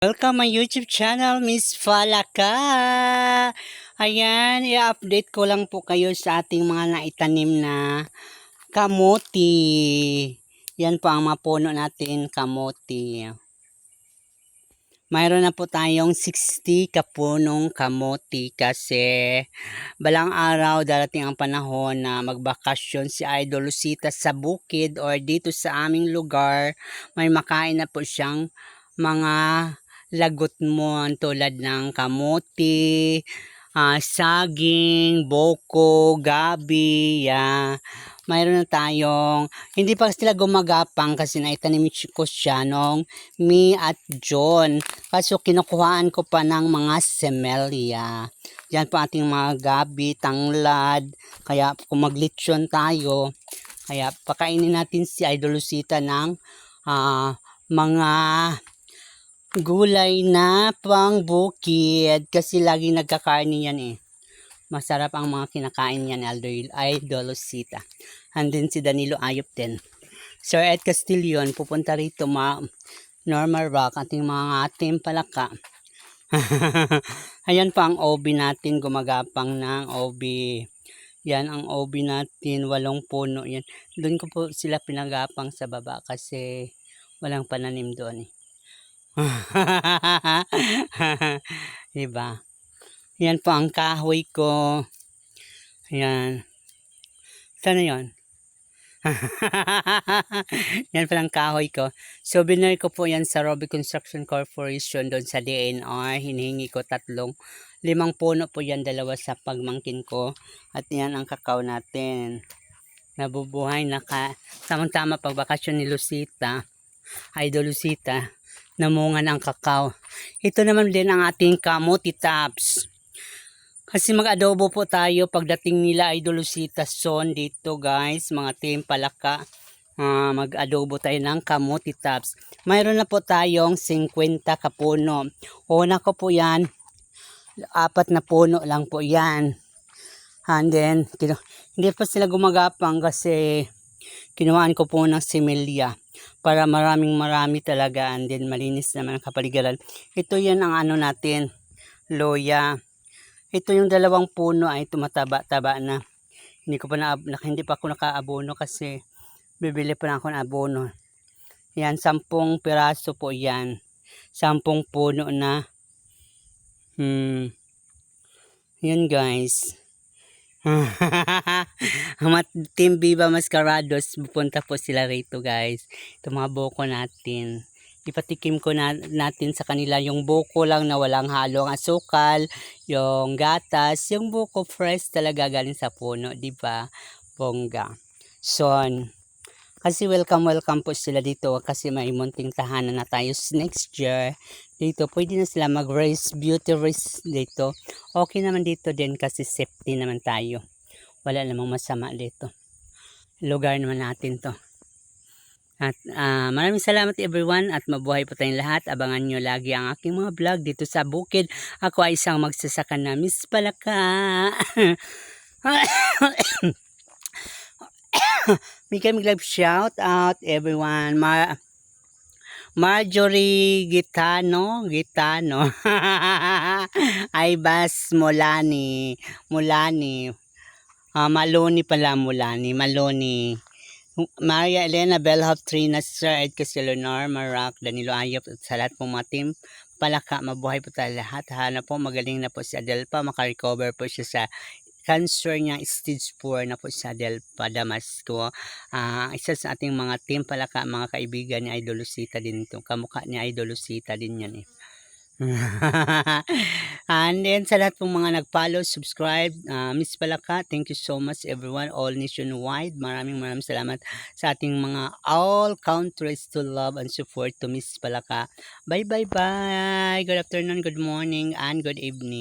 Welcome my YouTube channel, Miss Falaka. Ayan, i-update ko lang po kayo sa ating mga naitanim na kamuti. Yan po ang mapuno natin, kamuti. Mayroon na po tayong 60 kapunong kamuti kasi balang araw darating ang panahon na magbakasyon si Idol Lucita sa bukid or dito sa aming lugar. May makain na po siyang mga lagot mo tulad ng kamuti, ah, saging, boko, gabi, ya. Mayroon na tayong, hindi pa sila gumagapang kasi naitanim ko siya nung me at John. Kaso kinukuhaan ko pa ng mga semelia. Yan po ating mga gabi, tanglad. Kaya kung maglitsyon tayo, kaya pakainin natin si Idol Lucita ng ah, mga gulay na pang bukid kasi lagi nagkakain yan eh. Masarap ang mga kinakain niya ni Idol, Lucita. Andun si Danilo Ayop din. Sir Ed Castillon, pupunta rito ma Normal Rock, ating mga ating palaka. Ayan pa ang OB natin, gumagapang ng OB. Yan ang OB natin, walong puno yan. Doon ko po sila pinagapang sa baba kasi walang pananim doon eh. diba? Yan po ang kahoy ko. Yan. Sana yon? yan palang kahoy ko. So, binili ko po yan sa Robbie Construction Corporation doon sa DNR. Hinihingi ko tatlong, limang puno po yan, dalawa sa pagmangkin ko. At yan ang kakao natin. Nabubuhay na ka. Tamang-tama pag ni Lucita. Idol Lucita. Namungan ang kakao. Ito naman din ang ating kamuti tops. Kasi mag-adobo po tayo pagdating nila Lucita Son dito guys, mga team palaka. Ah, mag-adobo tayo ng kamuti tops. Mayroon na po tayong 50 kapuno. Una ko po yan, apat na puno lang po yan. And then, hindi pa sila gumagapang kasi kinuhaan ko po ng similya para maraming marami talaga and then malinis naman ang kapaligiran. Ito yan ang ano natin, loya. Ito yung dalawang puno ay tumataba-taba na. Hindi ko pa na, hindi pa ako nakaabono kasi bibili pa na ako ng abono. Yan, sampung piraso po yan. Sampung puno na. Hmm. Yan guys. Mat Team Viva Mascarados, pupunta po sila rito guys. Ito mga boko natin. Ipatikim ko na, natin sa kanila yung buko lang na walang halong asukal, yung gatas, yung buko fresh talaga galing sa puno, di ba? Bongga. Son. Kasi welcome welcome po sila dito kasi may munting tahanan na tayo next year. Dito pwede na sila mag-raise beauty race dito. Okay naman dito din kasi safety naman tayo. Wala namang masama dito. Lugar naman natin to. At ah, maraming salamat everyone at mabuhay po tayong lahat. Abangan nyo lagi ang aking mga vlog dito sa bukid. Ako ay isang magsasaka na Miss Palaka. Bigay mig live shout out everyone. Ma Marjorie Gitano, Gitano. ay bas Molani, Mulani. Ah, Maloni pala Mulani, Maloni. Maria Elena Bellhop Trina Sir Ed Castellonar Marak Danilo Ayop at sa lahat pong mga team palaka mabuhay po tayo lahat. Hana po magaling na po si Adelpa makarecover po siya sa cancer niya stage 4 na po sa Adelpa Damasco. Ah, isa sa ating mga team palaka mga kaibigan ni Idol Lucita din ito kamukha ni Idol Lucita din yan eh And then sa lahat pong mga nag-follow, subscribe, ah, Miss Palaka, thank you so much everyone, all nationwide. Maraming maraming salamat sa ating mga all countries to love and support to Miss Palaka. Bye bye bye. Good afternoon, good morning, and good evening.